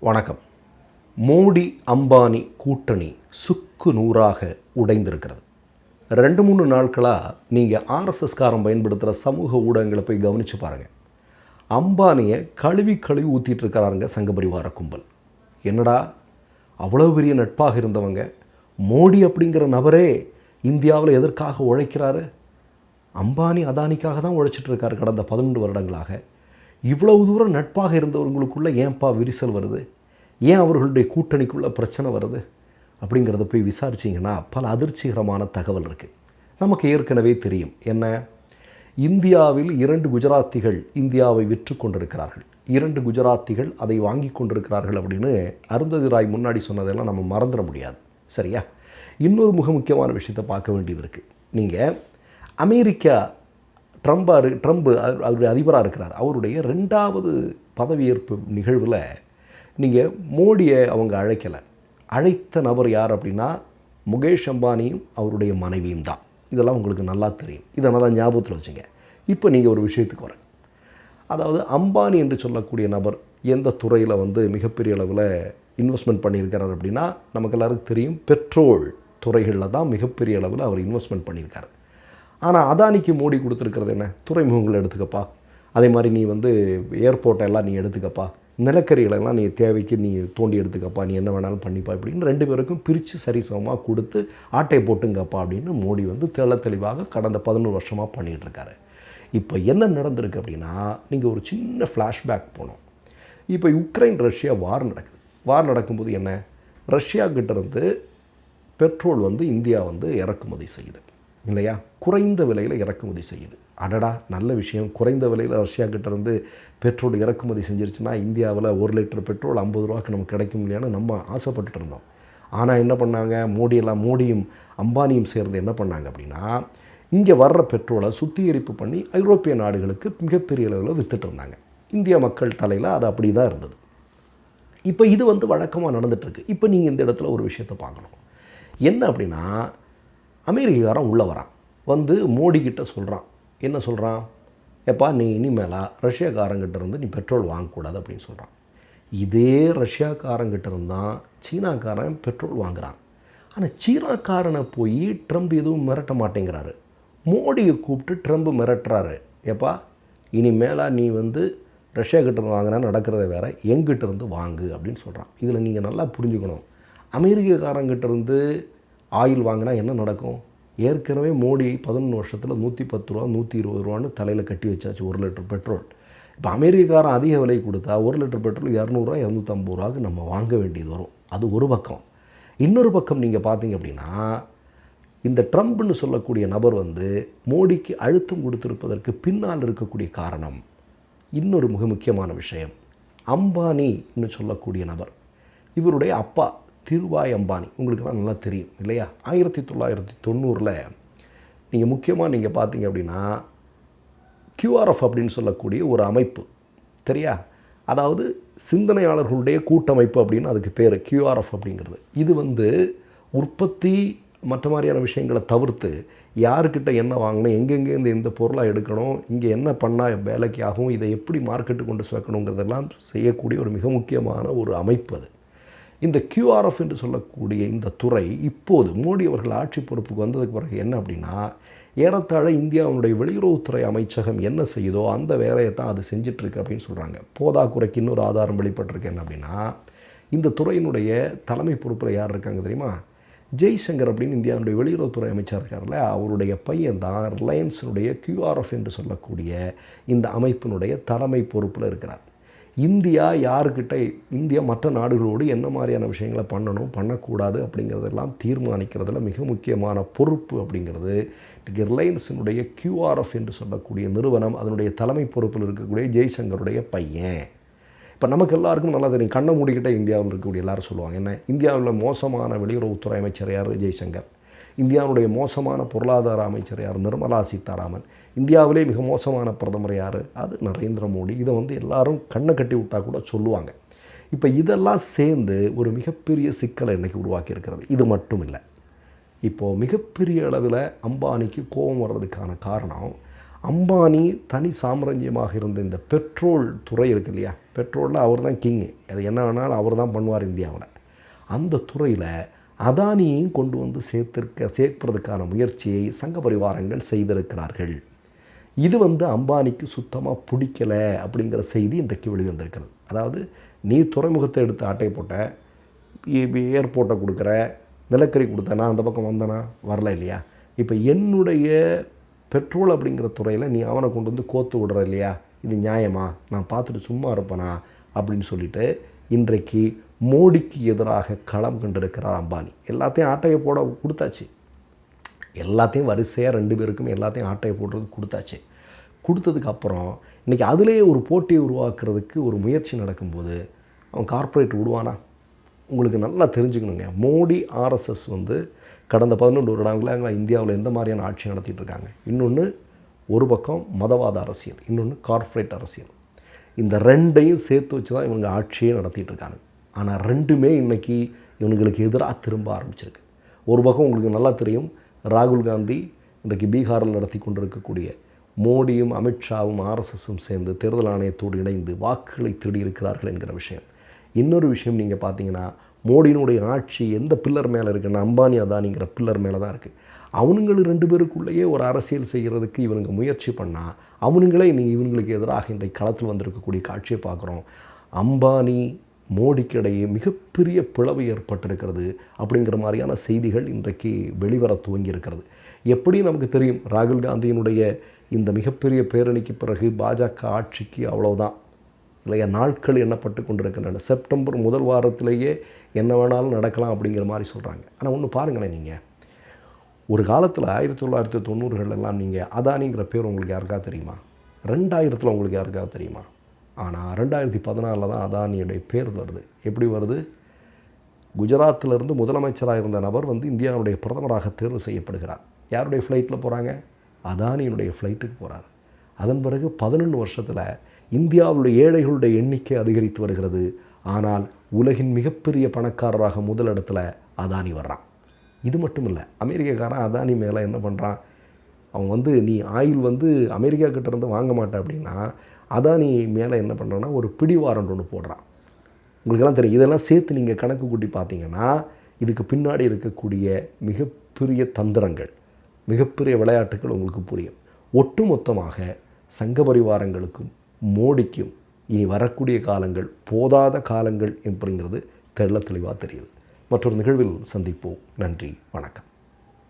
வணக்கம். மோடி அம்பானி கூட்டணி சுக்கு நூறாக உடைந்திருக்கிறது. ரெண்டு மூணு நாட்களாக நீங்கள் ஆர்எஸ்எஸ்காரம் பயன்படுத்துகிற சமூக ஊடகங்களை போய் கவனித்து பாருங்கள் அம்பானியை கழுவி கழுவி ஊற்றிட்டுருக்கிறாருங்க சங்கபரிவார கும்பல். என்னடா? அவ்வளோ பெரிய நட்பாக இருந்தவங்க. மோடி அப்படிங்கிற நபரே இந்தியாவில் எதற்காக உழைக்கிறாரு? அம்பானி அதானிக்காக தான் உழைச்சிட்டு இருக்காரு கடந்த பதினொன்று வருடங்களாக. இவ்வளவு தூரம் நட்பாக இருந்தவர்களுக்குள்ளே ஏன்பா விரிசல் வருது? ஏன் அவர்களுடைய கூட்டணிக்குள்ளே பிரச்சனை வருது? அப்படிங்கிறத போய் விசாரிச்சிங்கன்னா பல அதிர்ச்சிகரமான தகவல் இருக்குது நமக்கு ஏற்கனவே தெரியும். என்ன? இந்தியாவில் இரண்டு குஜராத்திகள் இந்தியாவை விற்று கொண்டிருக்கிறார்கள். இரண்டு குஜராத்திகள் அதை வாங்கி கொண்டிருக்கிறார்கள் அப்படின்னு அருந்ததி ராய் முன்னாடி சொன்னதெல்லாம் நம்ம மறந்துட முடியாது. சரியா? இன்னொரு மிக முக்கியமான விஷயத்தை பார்க்க வேண்டியது இருக்குது நீங்கள் அமெரிக்கா ட்ரம்பாக இரு ட்ரம்ப் அவருடைய அதிபராக இருக்கிறார். அவருடைய ரெண்டாவது பதவியேற்பு நிகழ்வில் நீங்கள் மோடியை அவங்க அழைக்கலை. அழைத்த நபர் யார் அப்படின்னா முகேஷ் அம்பானியும் அவருடைய மனைவியும் தான். இதெல்லாம் உங்களுக்கு நல்லா தெரியும். இதை நல்லா ஞாபகத்தில் வச்சுங்க. இப்போ நீங்கள் ஒரு விஷயத்துக்கு வரேன். அதாவது அம்பானி என்று சொல்லக்கூடிய நபர் எந்த துறையில் வந்து மிகப்பெரிய அளவில் இன்வெஸ்ட்மெண்ட் பண்ணியிருக்கிறார் அப்படின்னா நமக்கு எல்லாருக்கும் தெரியும். பெட்ரோல் துறைகளில் தான் மிகப்பெரிய அளவில் அவர் இன்வெஸ்ட்மெண்ட் பண்ணியிருக்காரு. ஆனால் அதானிக்கு மோடி கொடுத்துருக்கிறது என்ன? துறைமுகங்களை எடுத்துக்கப்பா. அதே மாதிரி நீ வந்து ஏர்போர்ட்டெல்லாம் நீ எடுத்துக்கப்பா. நிலக்கரிகளெல்லாம் நீ தேவைக்கு நீ தோண்டி எடுத்துக்கப்பா. நீ என்ன வேணாலும் பண்ணிப்பா இப்படின்னு ரெண்டு பேருக்கும் பிரித்து சரிசமமாக கொடுத்து ஆட்டை போட்டுங்கப்பா அப்படின்னு மோடி வந்து தெள்ள தெளிவாக கடந்த பதினோரு வருஷமாக பண்ணிகிட்ருக்காரு இப்போ என்ன நடந்திருக்கு அப்படின்னா நீங்கள் ஒரு சின்ன ஃப்ளாஷ்பேக் போனோம். இப்போ உக்ரைன் ரஷ்யா வார் நடக்குது. வார் நடக்கும்போது என்ன? ரஷ்யா கிட்டேருந்து பெட்ரோல் வந்து இந்தியா வந்து இறக்குமதி செய்யுது. இல்லையா? குறைந்த விலையில் இறக்குமதி செய்யுது. அடடா நல்ல விஷயம். குறைந்த விலையில் ரஷ்யாக்கிட்டேருந்து இருந்து பெட்ரோல் இறக்குமதி செஞ்சிருச்சுன்னா இந்தியாவில் ஒரு லிட்டர் பெட்ரோல் ஐம்பது ரூபாய்க்கு நமக்கு கிடைக்கும் இல்லையான்னு நம்ம ஆசைப்பட்டுட்டு இருந்தோம். ஆனால் என்ன பண்ணாங்க? மோடியெல்லாம் மோடியும் அம்பானியும் சேர்ந்து என்ன பண்ணாங்க அப்படின்னா இங்கே வர்ற பெட்ரோலை சுத்திகரிப்பு பண்ணி ஐரோப்பிய நாடுகளுக்கு மிகப்பெரிய அளவில் வித்துட்டு இருந்தாங்க. இந்திய மக்கள் தலையில் அது அப்படி தான் இருந்தது. இப்போ இது வந்து வழக்கமாக நடந்துகிட்ருக்கு இப்போ நீங்கள் இந்த இடத்துல ஒரு விஷயத்தை பார்க்கணும். என்ன அப்படின்னா அமெரிக்காரன் உள்ளே வரான். வந்து மோடி சொல்கிறான் என்ன சொல்கிறான் எப்பா நீ இனிமேலாக ரஷ்யாக்காரங்கிட்ட இருந்து நீ பெட்ரோல் வாங்கக்கூடாது அப்படின்னு சொல்கிறான் இதே ரஷ்யாக்காரங்கிட்ட இருந்தால் சீனாக்காரன் பெட்ரோல் வாங்குறான். ஆனால் சீனாக்காரனை போய் ட்ரம்ப் எதுவும் மிரட்ட மாட்டேங்கிறாரு. மோடியை கூப்பிட்டு ட்ரம்ப் மிரட்டுறாரு. எப்பா இனிமேலாக நீ வந்து ரஷ்யா கிட்டேருந்து வாங்கினா நடக்கிறத வேறு எங்கிட்ட இருந்து வாங்கு அப்படின்னு சொல்கிறான் இதில் நீங்கள் நல்லா புரிஞ்சுக்கணும். அமெரிக்கக்காரங்கிட்ட இருந்து ஆயில் வாங்கினா என்ன நடக்கும்? ஏற்கனவே மோடி பதினொன்று வருஷத்தில் நூற்றி பத்து ரூபா நூற்றி இருபது ரூபான்னு தலையில் கட்டி வச்சாச்சு ஒரு லிட்டர் பெட்ரோல். இப்போ அமெரிக்காரன் அதிக விலை கொடுத்தா ஒரு லிட்டர் பெட்ரோல் இரநூறுவா இரநூத்தம்பது ரூபாய்க்கு நம்ம வாங்க வேண்டியது வரும். அது ஒரு பக்கம். இன்னொரு பக்கம் நீங்கள் பார்த்தீங்க அப்படின்னா இந்த ட்ரம்ப்னு சொல்லக்கூடிய நபர் வந்து மோடிக்கு அழுத்தம் கொடுத்திருப்பதற்கு பின்னால் இருக்கக்கூடிய காரணம் இன்னொரு மிக முக்கியமான விஷயம். அம்பானின்னு சொல்லக்கூடிய நபர். இவருடைய அப்பா திருவாய் அம்பானி உங்களுக்கெல்லாம் நல்லா தெரியும் இல்லையா? ஆயிரத்தி தொள்ளாயிரத்தி தொண்ணூறில் நீங்கள் முக்கியமாக நீங்கள் பார்த்தீங்க அப்படின்னா கியூஆர்எஃப் அப்படின்னு சொல்லக்கூடிய ஒரு அமைப்பு சரியா? அதாவது சிந்தனையாளர்களுடைய கூட்டமைப்பு அப்படின்னு அதுக்கு பேர் கியூஆர்எஃப் அப்படிங்கிறது. இது வந்து உற்பத்தி மற்ற மாதிரியான விஷயங்களை தவிர்த்து யாருக்கிட்ட என்ன வாங்கணும் எங்கெங்கேருந்து இந்த பொருளாக எடுக்கணும் இங்கே என்ன பண்ணால் வேலைக்கு ஆகும் இதை எப்படி மார்க்கெட்டுக்கு கொண்டு சேர்க்கணுங்கிறதெல்லாம் செய்யக்கூடிய ஒரு மிக முக்கியமான ஒரு அமைப்பு அது. இந்த கியூஆர்எஃப் என்று சொல்லக்கூடிய இந்த துறை இப்போது மோடி அவர்கள் ஆட்சி பொறுப்புக்கு வந்ததுக்கு பிறகு என்ன அப்படின்னா ஏறத்தாழ இந்தியாவுடைய வெளியுறவுத்துறை அமைச்சகம் என்ன செய்யுதோ அந்த வேலையை தான் அது செஞ்சிட்ருக்கு அப்படின்னு சொல்கிறாங்க போதாக்குறைக்கு இன்னொரு ஆதாரம் வெளிப்பட்டிருக்கு என்ன அப்படின்னா இந்த துறையினுடைய தலைமை பொறுப்பில் யார் இருக்காங்க தெரியுமா? ஜெய்சங்கர் அப்படின்னு இந்தியாவுடைய வெளியுறவுத்துறை அமைச்சர் இருக்கார்ல அவருடைய பையன் தான் ரிலையன்ஸினுடைய கியூஆர்எஃப் என்று சொல்லக்கூடிய இந்த அமைப்பினுடைய தலைமை பொறுப்பில் இருக்கிறார். இந்தியா யாருக்கிட்ட இந்தியா மற்ற நாடுகளோடு என்ன மாதிரியான விஷயங்களை பண்ணணும் பண்ணக்கூடாது அப்படிங்கிறதெல்லாம் தீர்மானிக்கிறதுல மிக முக்கியமான பொறுப்பு அப்படிங்கிறது இன்றைக்கு ரிலையன்ஸினுடைய கியூஆர்எஃப் என்று சொல்லக்கூடிய நிறுவனம் அதனுடைய தலைமை பொறுப்பில் இருக்கக்கூடிய ஜெய்சங்கருடைய பையன். இப்போ நமக்கு எல்லாருக்கும் நல்லா தெரியும். கண்ணை மூடிக்கிட்ட இந்தியாவில் இருக்கக்கூடிய எல்லாரும் சொல்லுவாங்க என்ன? இந்தியாவில் மோசமான வெளியுறவுத்துறை அமைச்சர் யார்? ஜெய்சங்கர். இந்தியாவுடைய மோசமான பொருளாதார அமைச்சர் யார்? நிர்மலா சீதாராமன். இந்தியாவிலே மிக மோசமான பிரதமர் யார்? அது நரேந்திர மோடி. இதை வந்து எல்லாரும் கண்ணை கட்டி விட்டால் கூட சொல்லுவாங்க. இப்போ இதெல்லாம் சேர்ந்து ஒரு மிகப்பெரிய சிக்கலை இன்றைக்கி உருவாக்கி இருக்கிறது இது மட்டும் இல்லை. இப்போது மிகப்பெரிய அளவில் அம்பானிக்கு கோபம் வர்றதுக்கான காரணம் அம்பானி தனி சாம்ராஜ்யமாக இருந்த இந்த பெட்ரோல் துறை இருக்கு இல்லையா? பெட்ரோலில் அவர் தான் கிங்கு. அது என்ன வேணாலும் அவர் தான் பண்ணுவார் இந்தியாவில். அந்த துறையில் அதானியையும் கொண்டு வந்து சேர்த்திருக்க சேர்ப்பதற்கான முயற்சியை சங்க பரிவாரங்கள் செய்திருக்கிறார்கள். இது வந்து அம்பானிக்கு சுத்தமாக பிடிக்கல அப்படிங்கிற செய்தி இன்றைக்கு வெளிவந்திருக்கிறது. அதாவது நீ துறைமுகத்தை எடுத்து ஆட்டை போட்ட ஏர்போர்ட்டை கொடுக்குற நிலக்கரி கொடுத்த நான் அந்த பக்கம் வந்தேனா வரல இல்லையா? இப்போ என்னுடைய பெட்ரோல் அப்படிங்கிற துறையில் நீ அவனை கொண்டு வந்து கோத்து விடுற இல்லையா? இது நியாயமா? நான் பார்த்துட்டு சும்மா இருப்பேனா? அப்படின்னு சொல்லிட்டு இன்றைக்கு மோடிக்கு எதிராக களம் கண்டிருக்கிறார் அம்பானி. எல்லாத்தையும் ஆட்டையை போட கொடுத்தாச்சு. எல்லாத்தையும் வரிசையாக ரெண்டு பேருக்கும் எல்லாத்தையும் ஆட்டையை போடுறது கொடுத்தாச்சு. கொடுத்ததுக்கப்புறம் இன்றைக்கி அதிலேயே ஒரு போட்டியை உருவாக்குறதுக்கு ஒரு முயற்சி நடக்கும்போது அவன் கார்ப்பரேட் விடுவானா? உங்களுக்கு நல்லா தெரிஞ்சுக்கணுங்க. மோடி ஆர்எஸ்எஸ் வந்து கடந்த பதினொன்று வருடங்களாக இந்தியாவில் எந்த மாதிரியான ஆட்சி நடத்திட்டு இருக்காங்க? இன்னொன்று ஒரு பக்கம் மதவாத அரசியல் இன்னொன்று கார்ப்பரேட் அரசியல். இந்த ரெண்டையும் சேர்த்து வச்சு தான் இவங்க ஆட்சியே நடத்திட்டு இருக்காங்க. ஆனால் ரெண்டுமே இன்றைக்கி இவங்களுக்கு எதிராக திரும்ப ஆரம்பிச்சிருக்கு. ஒரு பக்கம் உங்களுக்கு நல்லா தெரியும் ராகுல் காந்தி இன்றைக்கு பீகாரில் நடத்தி கொண்டிருக்கக்கூடிய மோடியும் அமித்ஷாவும் ஆர்எஸ்எஸும் சேர்ந்து தேர்தல் ஆணையத்தோடு இணைந்து வாக்குகளை திருடியிருக்கிறார்கள் என்கிற விஷயம். இன்னொரு விஷயம் நீங்கள் பார்த்தீங்கன்னா மோடியினுடைய ஆட்சி எந்த பில்லர் மேலே இருக்குன்னா அம்பானி அதானிங்கிற பில்லர் மேலே தான் இருக்குது அவனுங்கள் ரெண்டு பேருக்குள்ளேயே ஒரு அரசியல் செய்கிறதுக்கு இவனுங்க முயற்சி பண்ணால் அவனுங்களே நீ இவங்களுக்கு எதிராக இன்றைக்கு களத்தில் வந்திருக்கக்கூடிய காட்சியை பார்க்குறோம். அம்பானி மோடிக்கு இடையே மிகப்பெரிய பிளவு ஏற்பட்டிருக்கிறது அப்படிங்கிற மாதிரியான செய்திகள் இன்றைக்கு வெளிவர துவங்கி இருக்கிறது எப்படி நமக்கு தெரியும்? ராகுல் காந்தியினுடைய இந்த மிகப்பெரிய பேரணிக்கு பிறகு பாஜக ஆட்சிக்கு அவ்வளோதான் இல்லையா? நாட்கள் எண்ணப்பட்டு கொண்டிருக்கின்றன. செப்டம்பர் முதல் வாரத்திலேயே என்ன வேணாலும் நடக்கலாம் அப்படிங்கிற மாதிரி சொல்கிறாங்க ஆனால் ஒன்று பாருங்களேன் நீங்கள் ஒரு காலத்தில் ஆயிரத்தி தொள்ளாயிரத்தி தொண்ணூறுகள் எல்லாம் நீங்கள் அதானிங்கிற பேர் உங்களுக்கு யாருக்கா தெரியுமா? ரெண்டாயிரத்தில் உங்களுக்கு யாருக்கா தெரியுமா? ஆனால் ரெண்டாயிரத்தி பதினாலில் தான் அதானியுடைய பேர் வருது. எப்படி வருது? குஜராத்திலிருந்து முதலமைச்சராக இருந்த நபர் வந்து இந்தியாவுடைய பிரதமராக தேர்வு செய்யப்படுகிறார். யாருடைய ஃப்ளைட்டில் போகிறாங்க அதானியினுடைய ஃப்ளைட்டுக்கு போகிறார் அதன் பிறகு பதினொன்று வருஷத்தில் இந்தியாவுடைய ஏழைகளுடைய எண்ணிக்கை அதிகரித்து வருகிறது. ஆனால் உலகின் மிகப்பெரிய பணக்காரராக முதலிடத்தில் அதானி வர்றான். இது மட்டும் இல்லை அமெரிக்காக்காரன் அதானி மேலே என்ன பண்ணுறான் அவன் வந்து நீ ஆயில் வந்து அமெரிக்கா கிட்டேருந்து வாங்க மாட்டேன் அப்படின்னா அதானி மேலே என்ன பண்ணுறான்னா ஒரு பிடிவாரண்ட் ஒன்று போடுறான். உங்களுக்கெல்லாம் தெரியும் இதெல்லாம் சேர்த்து நீங்கள் கணக்கு கூட்டி பார்த்தீங்கன்னா இதுக்கு பின்னாடி இருக்கக்கூடிய மிகப்பெரிய தந்திரங்கள் மிகப்பெரிய விளையாட்டுகள் உங்களுக்கு புரியும். ஒட்டுமொத்தமாக சங்க பரிவாரங்களுக்கும் மோடிக்கும் இனி வரக்கூடிய காலங்கள் போதாத காலங்கள் அப்படிங்கிறது தெள்ள தெளிவாக தெரியுது. மற்றொரு நிகழ்வில் சந்திப்போம். நன்றி வணக்கம்.